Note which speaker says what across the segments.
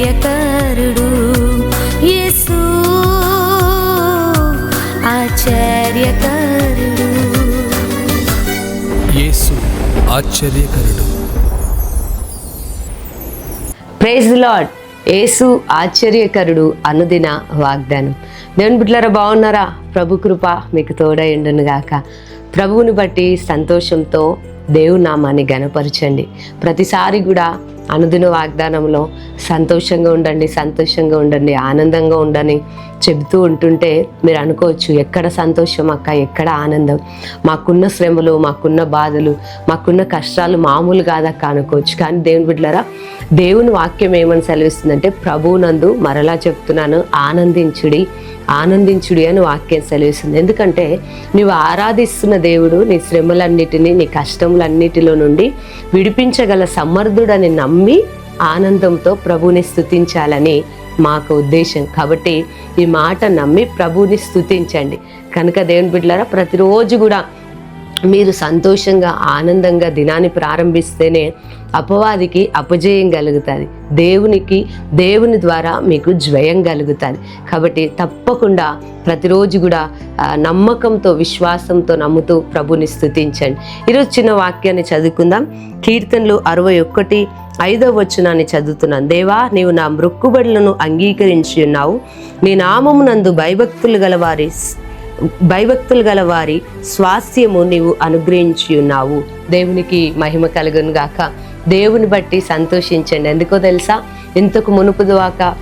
Speaker 1: ఆశ్చర్యకరుడు యేసు ఆశ్చర్యకరుడు.
Speaker 2: యేసు ఆశ్చర్యకరుడు.
Speaker 3: ప్రైజ్ లాడ్ యేసు ఆశ్చర్యకరుడు అనుదిన వాగ్దానం. దేవుని బిడ్డలారా బాగున్నారా? ప్రభు కృప మీకు తోడైండును గాక. ప్రభువుని బట్టి సంతోషంతో దేవుని నామాన్ని గనపరచండి ప్రతిసారి కూడా అనుదిన వాగ్దానంలో సంతోషంగా ఉండండి సంతోషంగా ఉండండి ఆనందంగా ఉండని చెబుతూ ఉంటుంటే మీరు అనుకోవచ్చు ఎక్కడ సంతోషం అక్క ఎక్కడ ఆనందం. మాకున్న శ్రమలు మాకున్న బాధలు మాకున్న కష్టాలు మామూలు కాదక్క అనుకోవచ్చు. కానీ దేవుని బిడ్డలరా దేవుని వాక్యం ఏమని సెలవిస్తుందంటే ప్రభువునందు మరలా చెప్తున్నాను ఆనందించుడి ఆనందించుడి అని వాక్యం సెలవిస్తుంది. ఎందుకంటే నువ్వు ఆరాధిస్తున్న దేవుడు నీ శ్రమలన్నిటినీ నీ కష్టములన్నిటిలో నుండి విడిపించగల సమర్థుడని నమ్మి ఆనందంతో ప్రభుని స్థుతించాలని మాకు ఉద్దేశం. కాబట్టి ఈ మాట నమ్మి ప్రభుని స్థుతించండి కనుక దేవుని బిడ్డలారా ప్రతిరోజు కూడా మీరు సంతోషంగా ఆనందంగా దినాన్ని ప్రారంభిస్తేనే అపవాదికి అపజయం కలుగుతుంది. దేవునికి దేవుని ద్వారా మీకు జయం కలుగుతుంది. కాబట్టి తప్పకుండా ప్రతిరోజు కూడా నమ్మకంతో విశ్వాసంతో నమ్ముతూ ప్రభుని స్థుతించండి ఈరోజు చిన్న వాక్యాన్ని చదువుకుందాం. కీర్తనలు అరవై ఒకటి ఐదో వచనాన్ని చదువుతున్నాను. దేవా నీవు నా మృక్కుబడులను అంగీకరించి ఉన్నావు. నీ నామమునందు భయభక్తులు గల వారి భయభక్తులు గల వారి స్వాస్థ్యము నీవు అనుగ్రహించి ఉన్నావు. దేవునికి మహిమ కలుగును గాక. దేవుని బట్టి సంతోషించండి. ఎందుకో తెలుసా? ఇంతకు మునుపు దాకా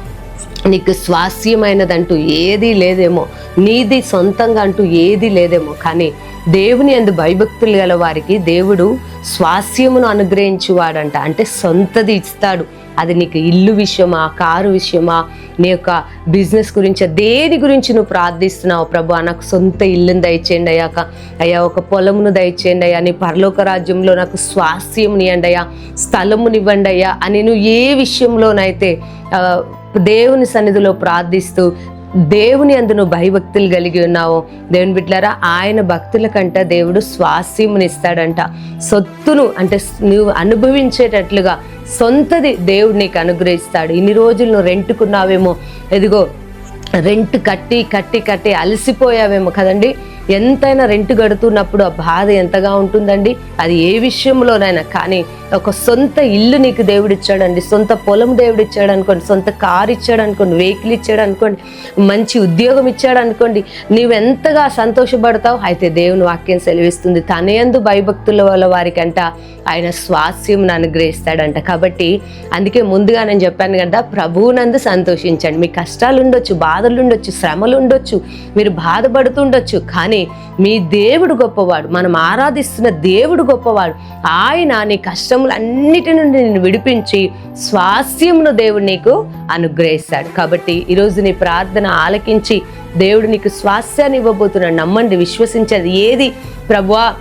Speaker 3: నీకు స్వాస్యమైనదంటూ ఏదీ లేదేమో నీది సొంతంగా అంటూ ఏదీ లేదేమో కానీ దేవుని అందు భయభక్తులు గల వారికి దేవుడు స్వాస్యమును అనుగ్రహించువాడంట. అంటే సొంతది ఇస్తాడు. అది నీకు ఇల్లు విషయమా కారు విషయమా నీ యొక్క బిజినెస్ గురించి దేని గురించి నువ్వు ప్రార్థిస్తున్నావు? ప్రభు నాకు సొంత ఇల్లుని దయచేయండి అయ్యాక. అయ్యా ఒక పొలమును దయచేయండి అయ్యా. నీ పరలోక రాజ్యంలో నాకు స్వాస్యమునియండి అయ్యా. స్థలమునివ్వండి అయ్యా. అని నువ్వు ఏ విషయంలోనైతే దేవుని సన్నిధిలో ప్రార్థిస్తూ దేవుని అందు నువ్వు భయభక్తులు కలిగి ఉన్నావు. దేవుని బిడ్డలారా ఆయన భక్తుల కంట దేవుడు స్వాస్యమునిస్తాడంట సొత్తును అంటే నువ్వు అనుభవించేటట్లుగా సొంతది దేవుడు నీకు అనుగ్రహిస్తాడు. ఇన్ని రోజులు నువ్వు రెంట్కున్నావేమో ఎదిగో రెంట్ కట్టి కట్టి కట్టి అలసిపోయావేమో కదండి. ఎంతైనా రెంట్ కడుతున్నప్పుడు ఆ బాధ ఎంతగా ఉంటుందండి? అది ఏ విషయంలోనైనా. కానీ ఒక సొంత ఇల్లు నీకు దేవుడు ఇచ్చాడండి సొంత పొలం దేవుడు ఇచ్చాడు అనుకోండి సొంత కారు ఇచ్చాడు అనుకోండి వెహికల్ ఇచ్చాడు అనుకోండి మంచి ఉద్యోగం ఇచ్చాడు అనుకోండి నీవెంతగా సంతోషపడతావు అయితే దేవుని వాక్యం సెలవిస్తుంది. తనయందు భయభక్తుల వల్ల వారికంట ఆయన స్వాస్యం అనుగ్రహిస్తాడంట కాబట్టి అందుకే ముందుగా నేను చెప్పాను కదా ప్రభువునందు సంతోషించండి. మీ కష్టాలు ఉండొచ్చు బాధలు ఉండొచ్చు శ్రమలు ఉండొచ్చు మీరు బాధపడుతుండొచ్చు. కానీ మీ దేవుడు గొప్పవాడు. మనం ఆరాధిస్తున్న దేవుడు గొప్పవాడు. ఆయన నీ కష్టములన్నిటి నుండి నిన్ను విడిపించి స్వాస్యమును దేవుడు నీకు అనుగ్రహిస్తాడు. కాబట్టి ఈరోజు నీ ప్రార్థన ఆలకించి దేవుడు నీకు స్వాస్యాన్ని ఇవ్వబోతున్నాడు. నమ్మండి విశ్వసించేది ఏది ప్రభువా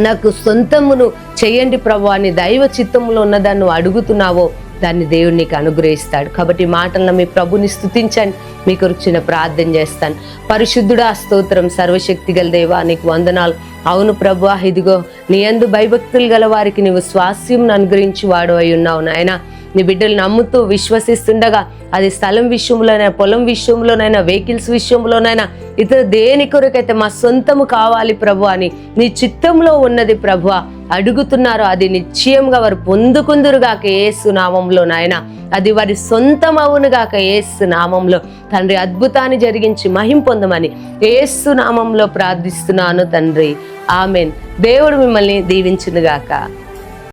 Speaker 3: నాకు సొంతమును చేయండి ప్రభు అని దైవ చిత్తంలో ఉన్నదాన్ని అడుగుతున్నావో దాన్ని దేవుడు నీకు అనుగ్రహిస్తాడు. కాబట్టి మాటలను మాటల్లో మీ ప్రభుని స్థుతించండి మీ కొరకు చిన్న ప్రార్థన చేస్తాను. పరిశుద్ధుడా స్తోత్రం. సర్వశక్తి గల దేవా నీకు వందనాలు. అవును ప్రభు ఇదిగో నీ అందు భయభక్తులు గల వారికి నీవు స్వాస్యం అనుగ్రహించి వాడు అయి ఉన్నావు నాయనా. నీ బిడ్డలు నమ్ముతూ విశ్వసిస్తుండగా అది స్థలం విషయంలోనైనా పొలం విషయంలోనైనా వెహికల్స్ విషయంలోనైనా ఇతర దేని కొరకైతే మా సొంతము కావాలి ప్రభు అని నీ చిత్తంలో ఉన్నది ప్రభు అడుగుతున్నారు. అది నిశ్చయంగా వారు పొందుకుందురుగాక ఏసు నామంలో నాయన. అది వారి సొంతం అవునుగాక ఏసు నామంలో. తండ్రి అద్భుతాన్ని జరిగించి మహిం పొందమని ఏసు నామంలో ప్రార్థిస్తున్నాను తండ్రి. ఆమెన్. దేవుడు మిమ్మల్ని దీవించునుగాక